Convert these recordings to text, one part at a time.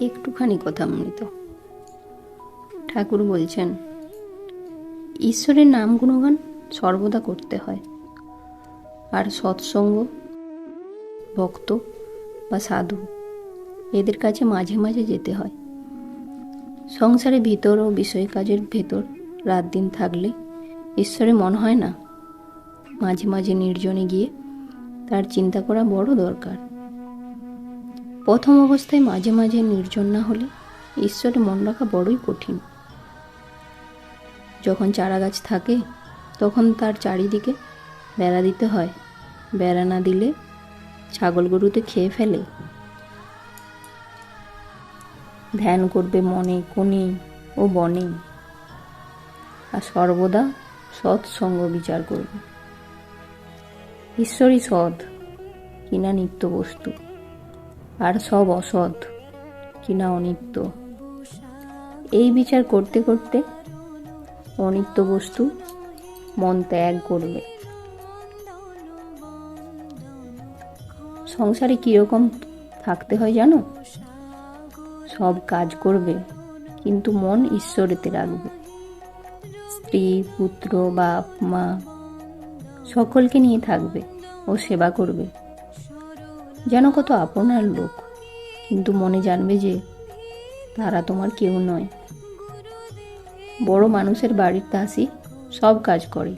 একটুখানি কথা অমৃত ঠাকুর বলছেন, ঈশ্বরের নাম গুণগান সর্বদা করতে হয়। আর সৎসঙ্গ, ভক্ত বা সাধু, এদের কাছে মাঝে মাঝে যেতে হয়। সংসারে ভিতর ও বিষয় কাজের ভেতর রাত দিন থাকলে ঈশ্বরে মন হয় না। মাঝে মাঝে নির্জনে গিয়ে তার চিন্তা করা বড় দরকার। প্রথম অবস্থায় মাঝে মাঝে নির্জন না হলে ঈশ্বরে মন রাখা বড়ই কঠিন। যখন চারা গাছ থাকে, তখন তার চারিদিকে বেড়া দিতে হয়। বেড়া না দিলে ছাগল গরুতে খেয়ে ফেলে। ধ্যান করবে মনে, কোণে ও বনে। আর সর্বদা সৎসঙ্গ বিচার করবে। ঈশ্বরই সৎ, কিনা নিত্য বস্তু। আর সব অসৎ, কিনা অনিত্য। এই বিচার করতে করতে অনিত্য বস্তু মন ত্যাগ করবে। সংসারে কীরকম থাকতে হয় জানো? সব কাজ করবে, কিন্তু মন ঈশ্বরেতে রাখবে। স্ত্রী, পুত্র, বাপ, মা, সকলকে নিয়ে থাকবে ও সেবা করবে। যেন কত আপনার লোক। কিন্তু মনে জানবে যে তারা তোমার কেউ নয়। বড় মানুষের বাড়ির দাসী সব কাজ করে,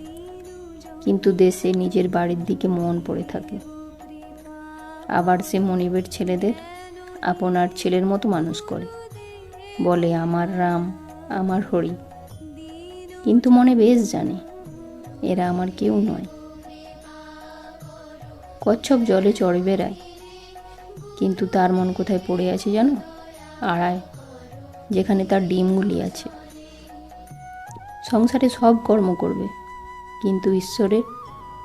কিন্তু দেশে নিজের বাড়ির দিকে মন পড়ে থাকে। আবার সে মনিবের ছেলেদের আপনার ছেলের মতো মানুষ করে। বলে, আমার রাম, আমার হরি। কিন্তু মনে বেশ জানে, এরা আমার কেউ নয়। কচ্ছপ জলে চড়ে বেড়ায়। কিন্তু তার মন কোথায় পড়ে আছে জানো? আড়ায় যেখানে তার ডিমগুলি আছে। সংসারে সব কর্ম করবে, কিন্তু ঈশ্বরের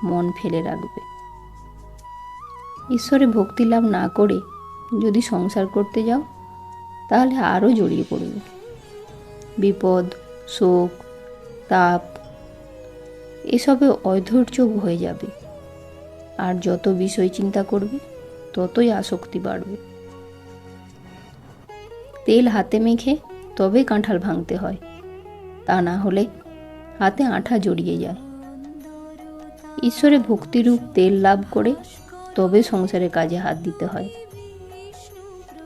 মন ফেলে রাখবে। ঈশ্বরে ভক্তি লাভ না করে যদি সংসার করতে যাও, তাহলে আরও জড়িয়ে পড়বে। বিপদ, শোক, তাপ, এসবে অধৈর্য হয়ে যাবে। আর যত বিষয় চিন্তা করবে ততই আসক্তি বাড়বে। তেল হাতে মেখে তবে কাঁঠাল ভাঙতে হয়। তা না হলে হাতে আঠা জড়িয়ে যায়। ঈশ্বরে ভক্তিরূপ তেল লাভ করে তবে সংসারের কাজে হাত দিতে হয়।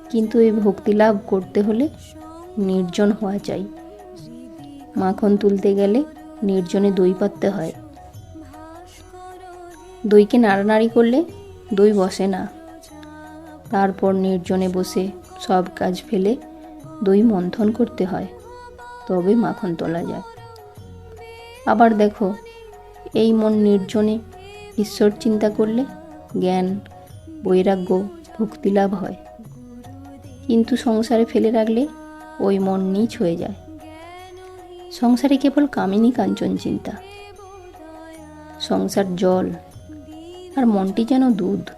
কিন্তু এই ভক্তি লাভ করতে হলে নির্জন হওয়া চাই। মাখন তুলতে গেলে নির্জনে দই পাততে হয়। দইকে নাড়ানাড়ি করলে দই বসে না। তারপর নির্জনে বসে সব কাজ ফেলে দই মন্থন করতে হয়। তবে মাখন তোলা যায়। আবার দেখো, এই মন নির্জনে ঈশ্বর চিন্তা করলে জ্ঞান, বৈরাগ্য, ভক্তি লাভ হয়। কিন্তু সংসারে ফেলে রাখলে ওই মন নিচ হয়ে যায়। সংসারে কেবল কামিনী কাঞ্চন চিন্তা। সংসার জল, আর মনটি যেন দুধ।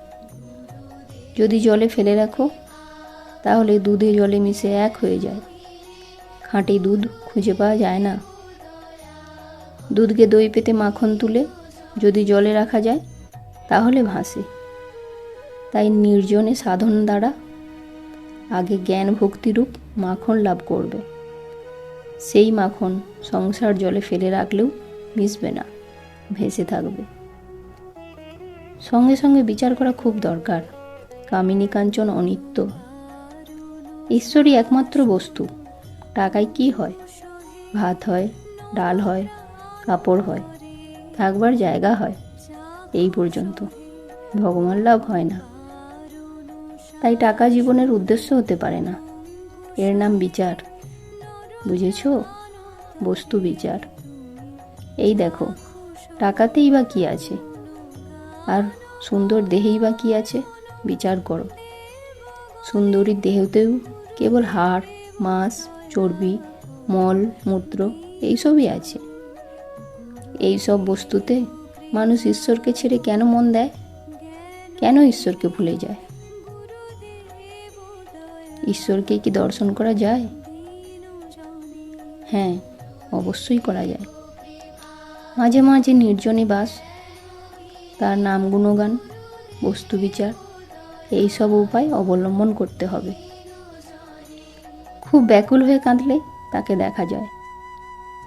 যদি জলে ফেলে রাখো, তাহলে দুধে জলে মিশে এক হয়ে যায়। খাঁটি দুধ খুঁজে পাওয়া যায় না। দুধকে দই পেতে মাখন তুলে যদি জলে রাখা যায়, তাহলে ভাসে। তাই নির্জনে সাধন দ্বারা আগে জ্ঞান ভক্তিরূপ মাখন লাভ করবে। সেই মাখন সংসার জলে ফেলে রাখলেও মিশবে না, ভেসে থাকবে। সঙ্গে সঙ্গে বিচার করা খুব দরকার। কামিনী কাঞ্চন অনিত্য। ঈশ্বরই একমাত্র বস্তু। টাকায় কি হয়? ভাত হয়, ডাল হয়, কাপড় হয়, থাকবার জায়গা হয়, এই পর্যন্ত। ভগবান লাভ হয় না। তাই টাকা জীবনের উদ্দেশ্য হতে পারে না। এর নাম বিচার। বুঝেছ? বস্তু বিচার। এই দেখো, টাকাতেই বা কি আছে? আর সুন্দর দেহেই বা কি আছে? বিচার করো। সুন্দরীর দেহতেও কেবল হাড় মাঁস চর্বি, মল, মূত্র এইসবই আছে। এই সব বস্তুতে মানুষ ঈশ্বরকে ছেড়ে কেন মন দেয়? কেন ঈশ্বরকে ভুলে যায়? ঈশ্বরকে কি দর্শন করা যায়? হ্যাঁ অবশ্যই করা যায়। মাঝে মাঝে নির্জনে বাস, তার নাম গুণগান বস্তু বিচার এই সব উপায় অবলম্বন করতে হবে। খুব ব্যাকুল হয়ে কাঁদলে তাকে দেখা যায়।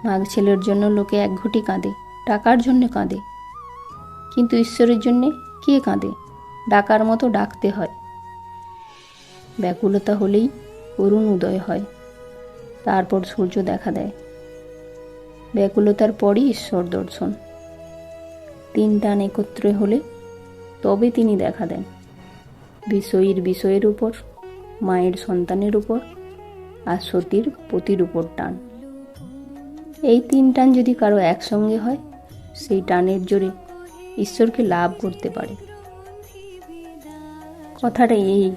মাঘ ছেলের জন্য লোকে এক ঘটি কাঁদে টাকার জন্য কাঁদে। কিন্তু ঈশ্বরের জন্যে কে কাঁদে? ডাকার মতো ডাকতে হয়। ব্যাকুলতা হলেই অরুণ উদয় হয়। তারপর সূর্য দেখা দেয়। ব্যাকুলতার পরই ঈশ্বর দর্শন। তিন টান একত্রে হলে তবে তিনি দেখা দেন। বিষয়ীর বিষয়ের উপর, মায়ের সন্তানের উপর আর সতীর পতির উপর টান। এই তিন টান যদি কারও একসঙ্গে হয়, সেই টানের জোরে ঈশ্বরকে লাভ করতে পারে। কথাটা এই,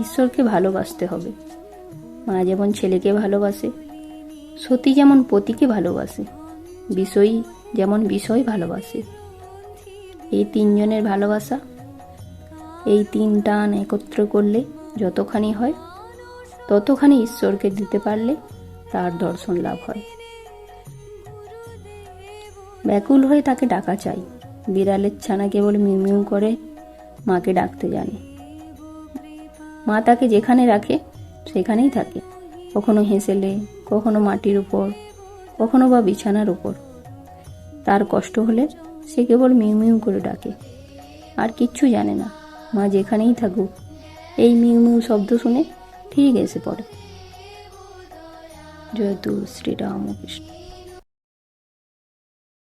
ঈশ্বরকে ভালোবাসতে হবে। মা যেমন ছেলেকে ভালোবাসে, সতী যেমন পতিকে ভালোবাসে, বিষয়ী যেমন বিষয় ভালোবাসে। এই তিনজনের ভালোবাসা এই তিন টান একত্র করলে যতখানি হয়, ততখানি ঈশ্বরকে দিতে পারলে তার দর্শন লাভ হয়। ব্যাকুল হয়ে তাকে ডাকা চাই। বিড়ালের ছানা কেবল মিউ মিউ করে মাকে ডাকতে জানে। মা তাকে যেখানে রাখে, সেখানেই থাকে। কখনো হেসেলে, কখনো মাটির উপর, কখনো বা বিছানার উপর। তার কষ্ট হলে সে কেবল মিউ মিউ করে ডাকে। আর কিচ্ছু জানে না। মা যেখানেই থাকুক। এই মিউ মিউ শব্দ শুনে ঠিক এসে পড়ে। জয় তু শ্রীরামকৃষ্ণ।